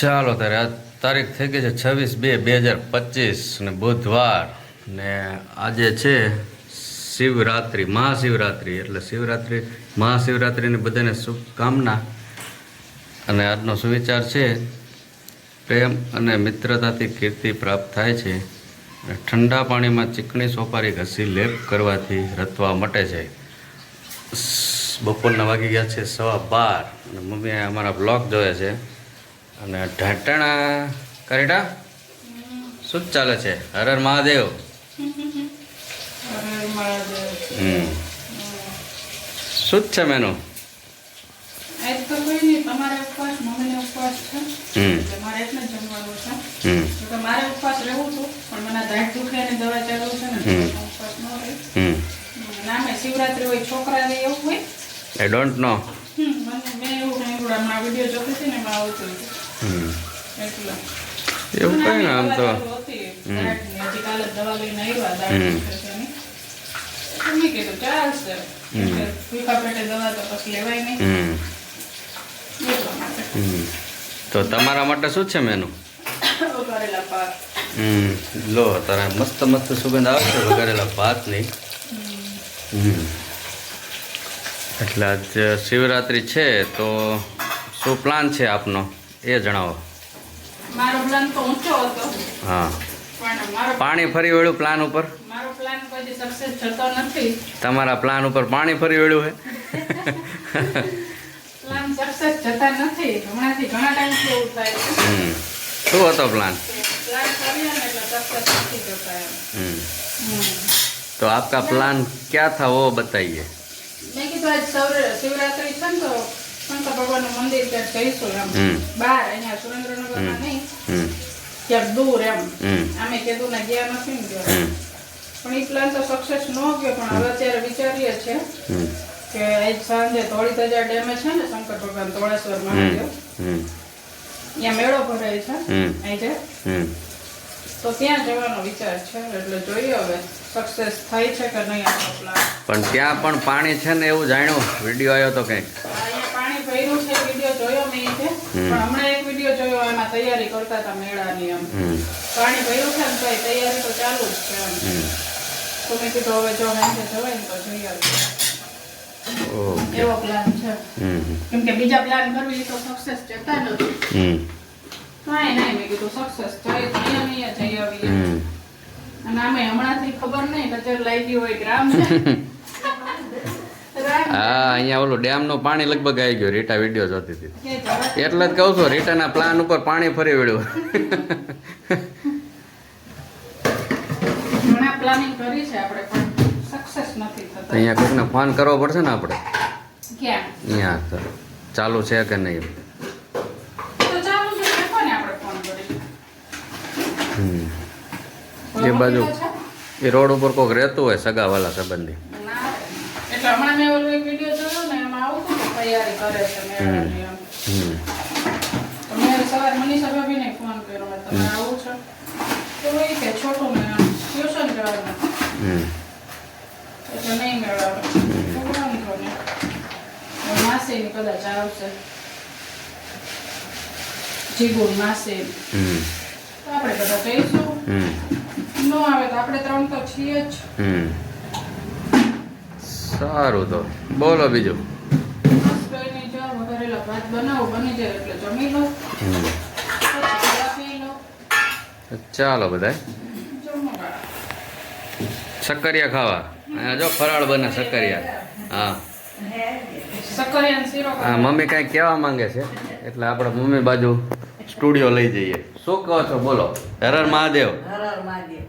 ચાલો ત્યારે આ તારીખ થઈ ગઈ છે છવ્વીસ બે બે હજાર પચીસ ને બુધવાર. ને આજે છે શિવરાત્રિ, મહાશિવરાત્રિ, એટલે શિવરાત્રિ, મહાશિવરાત્રિની બધાને શુભકામના. અને આજનો સુવિચાર છે, પ્રેમ અને મિત્રતાથી કીર્તિ પ્રાપ્ત થાય છે. ઠંડા પાણીમાં ચીકણી સોપારી ઘસી લેપ કરવાથી રતવા મટે છે. બપોરના વાગી ગયા છે સવા બાર. અને મમ્મીએ અમારા બ્લોગ જોયા છે. અને ઢાંટણા કરેટા શું ચાલે છે? હર હર મહાદેવ. હમ. શું છે મેનું? I don't know. મેં એવું સાંભળ્યું હમણાં વીડિયો જોતી હતી ને એમાં આવતું એવું કઈ આમ તો. તો તમારા માટે શું છે મેનુ લો તારા મસ્ત મસ્ત સુગંધ આવશે વઘારેલા ભાતની. એટલે આજ શિવરાત્રિ છે તો શું પ્લાન છે આપનો? એ જણાવો મારો પ્લાન તો ઊંચો હતો હા પણ મારો પાણી ફરી વળ્યું પ્લાન ઉપર મારો પ્લાન કોઈ સક્સેસ થતો નથી તમારા પ્લાન ઉપર પાણી ફરી વળ્યું હે પ્લાન સક્સેસ જતા નથી હમણાંથી ઘણા ટાઈમથી એવું થાય છે હમ શું હતો પ્લાન પ્લાન કરીએ ને એટલે સક્સેસ નથી જતા એમ હમ હમ. તો આપકા પ્લાન क्या था वो बताइए મેં કીધું આજ સૌરે શિવરાત્રી છે ને તો શંકર ભગવાનનું મંદિર ક્યાંક જઈશું એમ. બહાર અહીંયા સુરેન્દ્રનગરમાં નહીં. હમ. દૂર એમ. અમે કીધું ગયા નથી ને ગયા પણ એ પ્લાન તો સક્સેસ ન ગયો પણ હવે અત્યારે વિચારીએ છીએ કે આજ સાંજે ધોળી ધજા ડેમે છે ને શંકર ભગવાન ધોળેશ્વર મહાદેવ ત્યાં મેળો ભરાય છે હમ. આજે હમ. તો ત્યાં જવાનો વિચાર છે એટલે જોઈએ હવે સક્સેસ થાય છે કે નહીં આપણો પ્લાન પણ ત્યાં પણ પાણી છે ને એવું જાણ્યું. વીડિયો આવ્યો તો કંઈક અહીંયા પાણી ભર્યું છે વીડિયો મેં છે પણ હમણાં એક વીડિયો જોયો એમાં તૈયારી કરતા હતા મેળાની એમ. પાણી ભર્યું છે ને તો તૈયારી તો ચાલુ જ છે એમ. તો મેં કીધું હવે જો હાંજે જવાય ને તો જઈ આવીએ. એવો પ્લાન છે. કેમ કે બીજા પ્લાન કરવી તો સક્સેસ જતા નથી કાંઈ નહીં મેં કીધું સક્સેસ તો અહીંયા અહીંયા જઈ આવીએ. અને આમે હમણાંથી ખબર નહીં નજર લાગી હોય ગ્રામ છે. હા અહીંયા ઓલું ડેમનું પાણી લગભગ આવી ગયું. રીટા વીડિયો જોતી હતી. એટલે જ કહું છું રીટાના પ્લાન ઉપર પાણી ફરી વળ્યું. અહીંયા કોઈકને ફોન કરવો પડશે ને આપણે? અહીંયા ચાલુ છે કે નહીં? એ બાજુ એ રોડ ઉપર કોઈક રહેતું હોય સગાવાલા સંબંધી ના એટલે હમણાં મેં ઓલો એક વીડિયો જોયો ને એમાં આવતું હતું તૈયારી કદાચ જીગુર માસી આપણે બધા જઈશું ન આવે તો આપણે ત્રણ તો છીએ જ સારું તો. બોલો બીજું. વઘારેલા ભાત બનાવો બની જાય એટલે જમી લો. ચાલો બધાય. જમો બા. સક્કરિયા ખાવા. અહીંયા જો ફરાળ બને સક્કરિયા. હા. હા મમ્મી કાંઈ કહેવા માંગે છે? એટલે આપણે મમ્મી બાજુ સ્ટુડિયો લઈ જઈએ. શું કહો છો? બોલો. હર હર મહાદેવ.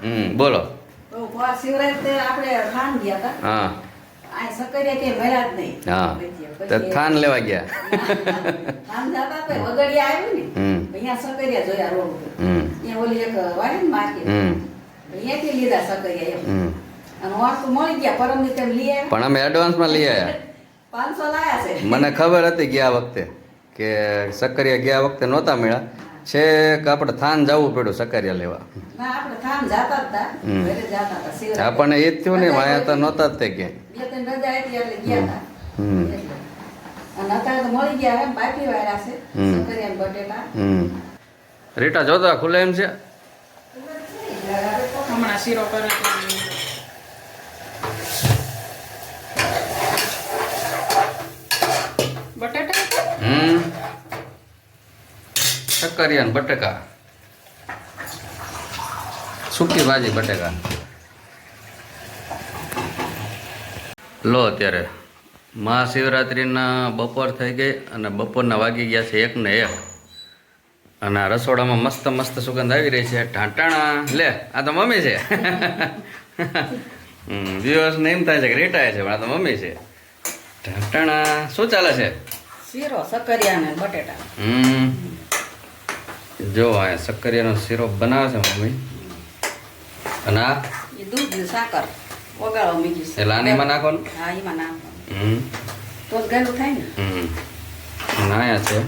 હમ બોલો. આપણે હા. હા. તો થાન લેવા ગયા. પણ અમે એડવાન્સમાં લઈ આવ્યા. મને ખબર હતી ગયા વખતે કે સક્કરિયા ગયા વખતે નહોતા મળ્યા. છેક આપણે થાન જવું પડ્યું સક્કરિયા લેવા. ના આપણે થાન જાતા જ હતા હમ. ઘરે જાતા હતા શિવરાત્રે. આપણને એ જ થયું ને વાયા તો નહોતા જ તે. સકરિયા હમ. રીટા જોતા ખુલે એમ છે? હમણાં શીરો કરે તો બટાટા હતા? હમ શક્કરિયા ને બટેકા. સૂકી ભાજી બટેકા. લો અત્યારે. મહાશિવરાત્રિના બપોર થઈ ગઈ અને બપોરના વાગી ગયા છે એક ને એક. અને આ રસોડામાં મસ્ત મસ્ત સુગંધ આવી રહી છે. ઢાંટાણા લે આ તો મમ્મી છે. વ્યુઅર્સને એમ થાય છે કે રીટાય છે પણ આ તો મમ્મી છે. ઢાંટાણા શું ચાલે છે? શીરો સકરિયા ને બટેટા. હમ. જો આ શક્કરિયાનો સિરપ બનાવે છે મમ્મી. અને આ? એ દૂધ ને સાકર. ઓગાળો મીઠી. એટલે આનીમાં નાખવાનું? હા એમાં નાખો હમ. તો જ ગેલું થાય ને? હમ. નાયા છે.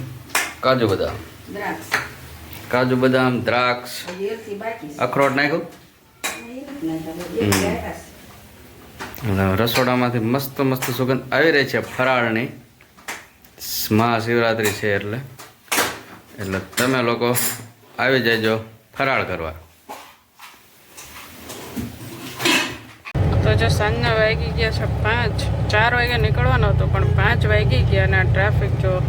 કાજુ બદામ. દ્રાક્ષ. કાજુ બદામ દ્રાક્ષ. અખરોટ નાખ્યું? રસોડામાંથી મસ્ત મસ્ત સુગંધ આવી રહી છે ફરાળની. મહાશિવરાત્રિ છે એટલે. એટલે તમે લોકો આવી જજો ફરાળ કરવા. તો જો સાંજના વાગી ગયા છે પાંચ ચાર વાગે નીકળવાનો હતો પણ પાંચ વાગી ગયા અને ટ્રાફિક જો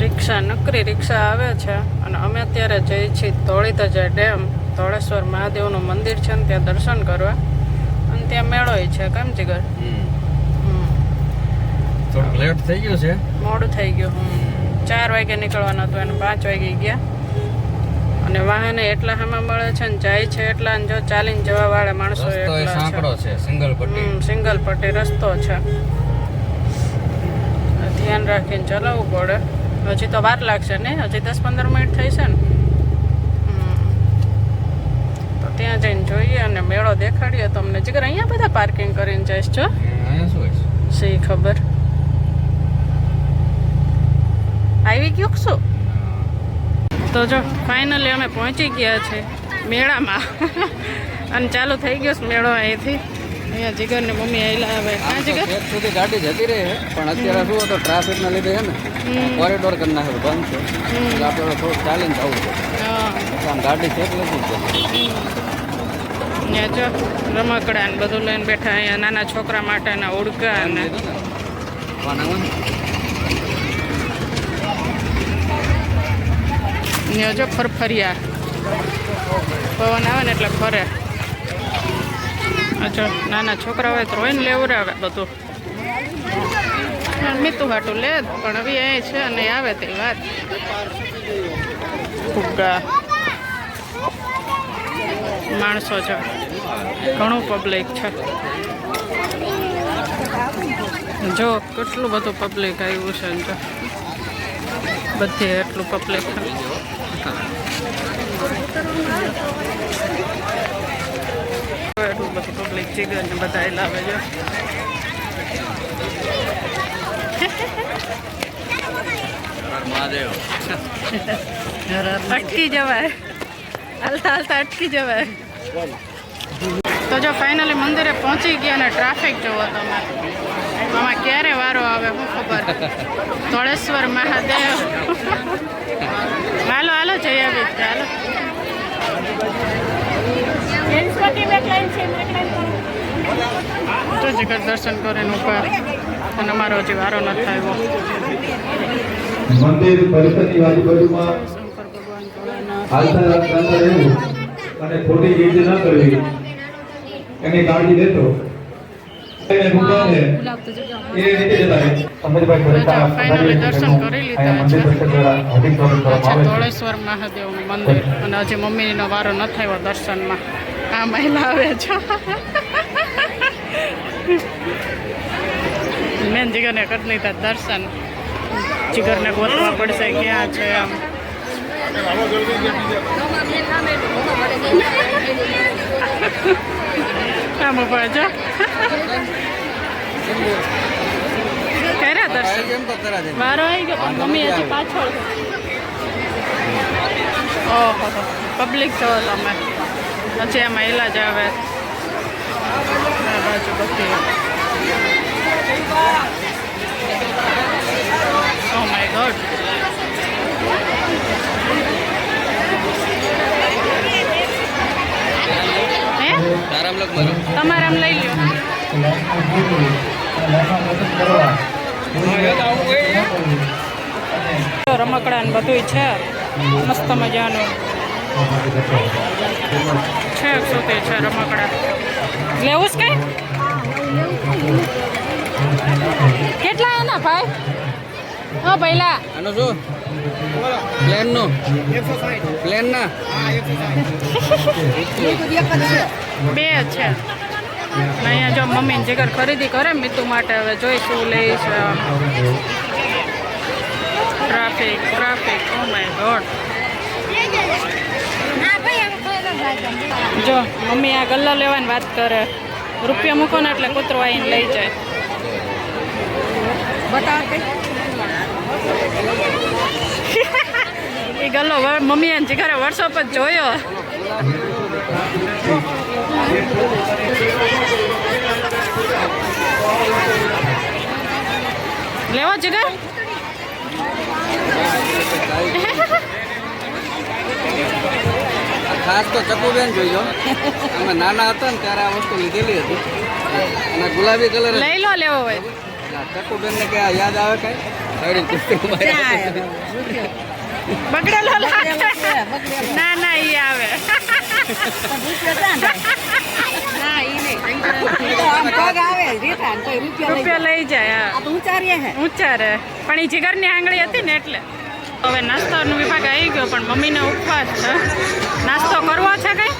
રિક્ષા નકરી રિક્ષા આવે છે અને અમે અત્યારે જઈએ છીએ ધોળીધજા ડેમ ધોળેશ્વર મહાદેવનું મંદિર છે ને ત્યાં દર્શન કરવા. અને ત્યાં મેળો છે કેમ જીગર? હમ. થોડુંક લેટ થઈ ગયું છે. મોડું થઈ ગયું હમ. ચાર વાગે નીકળવાનું હતું અને પાંચ વાગે ગયા. અને વાહને એટલા હામાં મળે છે ને જાય છે એટલા જો ચાલીને જવા વાળા માણસો એટલા છે. સિંગલ પટ્ટી. સિંગલ પટ્ટી રસ્તો છે. ધ્યાન રાખીને ચલાવવું પડે. હજી તો વાર લાગશે ને? હજી દસ પંદર મિનિટ થઈ છે ને? તો ત્યાં જઈને જોઈએ અને મેળો દેખાડીએ તમને. જીગર અહીંયા બધા પાર્કિંગ કરીને જઈશ છો? શી સી ખબર? આવી ગયો શું તો જો ફાઇનલી અમે પહોંચી ગયા છે મેળામાં. અને ચાલુ થઈ ગયો છે મેળો અહીંથી. અહીંયા જીગર ને મમ્મી આવેલા હવે. હા જીગર? સુધી ગાડી જતી રહે પણ અત્યારે શું હતું ટ્રાફિકના લીધે છે ને. કોરિડોર કરી નાખે બંધ છે. એટલે આપણે થોડું ચાલીને જવું છે. ગાડી છે અહીંયા જો રમકડા ને બધું લઈને બેઠા અહીંયા નાના છોકરા માટેના ઉડકા અને અહીંયા જો ફરફરિયા. પવન આવે ને એટલે ફરે. અચ્છા નાના છોકરા હોય તો રોઈને લેવડાવે બધું. મીતું હાટું લે, પણ હવે અહીં છે અને આવે તે વાત. ફુગ્ગા. માણસો છે ઘણું પબ્લિક છે. જો કેટલું બધું પબ્લિક આવ્યું છે ને જો. બધે એટલું પબ્લિક એટલું બધું પબ્લિક જીગર ને બધા ય લાવે છે અટકી જવાય. હાલતા હાલતા અટકી જવાય. તો જો ફાઇનલી મંદિરે પહોંચી ગયા અને ટ્રાફિક જોવો તમે. આમાં ક્યારે વારો આવે શું ખબર. ધોળેશ્વર મહાદેવ. હાલો હાલો જઈ આવી. હાલો. તો જીગર દર્શન કરીને ઉપર અને અમારો હજી વારો મંદિર પરિસરની આજુબાજુમાં હાલતા રાખતા રહેવું અને ખોટી ગીત ન કરવી. એની કાળજી લેતો. એ રીતે જતા ફાઇનલી દર્શન કરી લીધા છે. પછી ધોળેશ્વર મહાદેવનું મંદિર. અને હજી મમ્મીનો વારો ન થયો દર્શનમાં. આ મહિલા આવે છે. મેન જીગરને કરી લીધા દર્શન. જીગરને ગોતવા પડશે ક્યાં છે આમ આમ છો. કર્યા મારો આવી ગયો મમ્મી હજી પાછળ ઓહો પબ્લિક છો તમે પછી એમાં એલા જ આવે બાજુ બધી ઓ માય ગોડ લઈ લ્યો. રમકડા ને બધું છે. મસ્ત મજાનું. છે શું તે છે રમકડા. લેવું જ કઈ? કેટલા એના ભાઈ? હા પહેલા આનો શું? પ્લેન નો પ્લેન ના બે છે. અહીંયા જો મમ્મી જીગર ખરીદી કરે મીતુ માટે હવે જોઈશું લે છે traffic traffic, oh my god. જો, મમ્મી આ ગલ્લો લેવાની વાત કરે. રૂપિયા મૂકો ને એટલે કૂતરો આવીને લઈ જાય. એ ગલ્લો મમ્મી જીગરે વર્ષો પર જોયો. લેવો જીગર ખાસ તો ચકુબેન જોઈજો અમે નાના હતા ને ત્યારે આ વસ્તુ લીધેલી હતી. અને ગુલાબી કલર લઈ લો લેવો હોય ચકુબેન ને ક્યાં યાદ આવે કઈ? બગડેલો લાગે. ના ના ઈ આવે. રૂપિયા લઈ જાય ઉચ્ચારે. પણ એ જીગરની આંગળી હતી ને એટલે. હવે નાસ્તાનો વિભાગ આવી ગયો પણ મમ્મીને ઉપવાસ છે. નાસ્તો કરવો છે કઈ?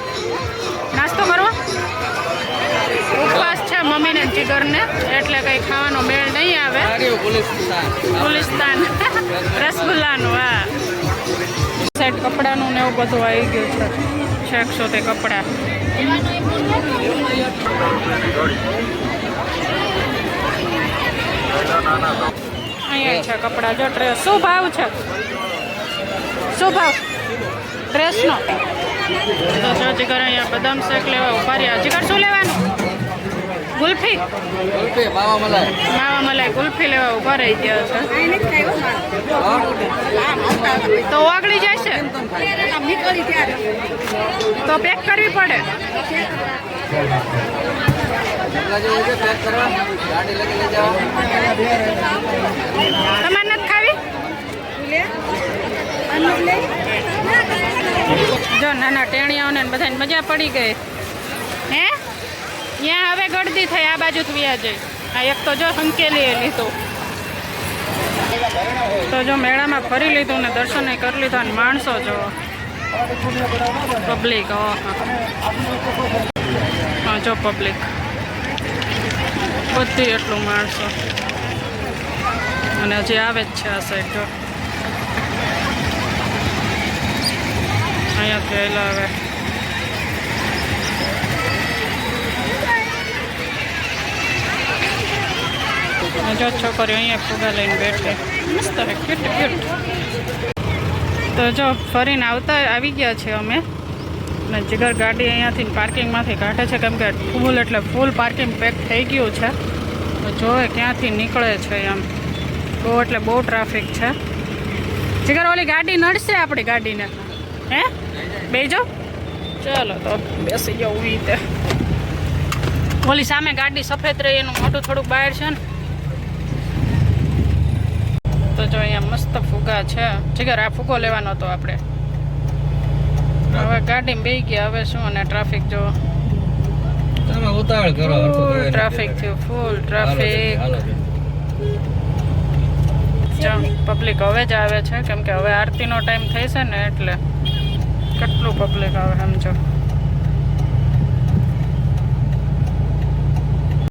નાસ્તો કરવો? ઉપવાસ છે મમ્મીને ને જીગરને એટલે કઈ ખાવાનો મેળ નહીં આવે. પોલીસ ગુલિસ્તાન. રસગુલ્લાનું હા. સેટ કપડાનું ને એવું બધું આવી ગયું છે. છેકસો તે કપડાં. અહીંયા છે કપડા. જો ડ્રેસ. શું ભાવ છે? શું ભાવ? ડ્રેસનો. જીગર અહીંયા બદામ શેક લેવા ઊભા રહ્યા. જીગર શું લેવાનું? ગુલ્ફી? કુલ્ફી માવા મલાઈ. માવા મલાઈ ગુલ્ફી લેવા ઊભા રહી ગયા છે. તો ઓગળી જશે? તો પેક કરવી પડે? તમારે નથી ખાવી? જો નાના ટેણીયાઓને બધાને મજા પડી ગઈ. ત્યાં હવે ગળદી થઈ, આ બાજુ વ્યા જઈ. આ એક તો જો સંકેલી લીધું. તો જો મેળામાં ફરી લીધું ને દર્શન કરી લીધા ને માણસો જો. પબ્લિક હા જો પબ્લિક બધી એટલું માણસો. અને હજી આવે જ છે આ સાઈડ જો. અહીંયા આવેલા આવે જો છોકરીઓ અહીંયા ફુગા લઈને બેઠે. મસ્ત ક્યુટ ક્યુટ તો જો ફરીને આવતા આવી ગયા છે અમે. અને જીગર ગાડી અહીંયાથી પાર્કિંગમાંથી કાઢે છે, કેમ કે ફૂલ એટલે ફૂલ પાર્કિંગ પેક થઈ ગયું છે. તો જોવે ક્યાંથી નીકળે છે એમ. બહુ એટલે બહુ ટ્રાફિક છે. જીગર ઓલી ગાડી નડશે આપણી ગાડીને? હે? બેજો. ચાલો તો બેસી જાઉં રીતે. ઓલી સામે ગાડી સફેદ રહી, એનું મોટું થોડુંક બહાર છે ને તો જો અહીંયા મસ્ત ફુગા છે. જીગર આ ફુગો લેવાનો હતો આપણે. હવે ગાડીમાં બેસી ગયા હવે શું અને ટ્રાફિક જો તમે ઉતાવળ કરો. ટ્રાફિક થયું ફૂલ ટ્રાફિક પબ્લિક હવે જ આવે છે કેમ કે હવે આરતીનો ટાઈમ થઈ છે ને એટલે. કેટલું પબ્લિક આવે સમજો.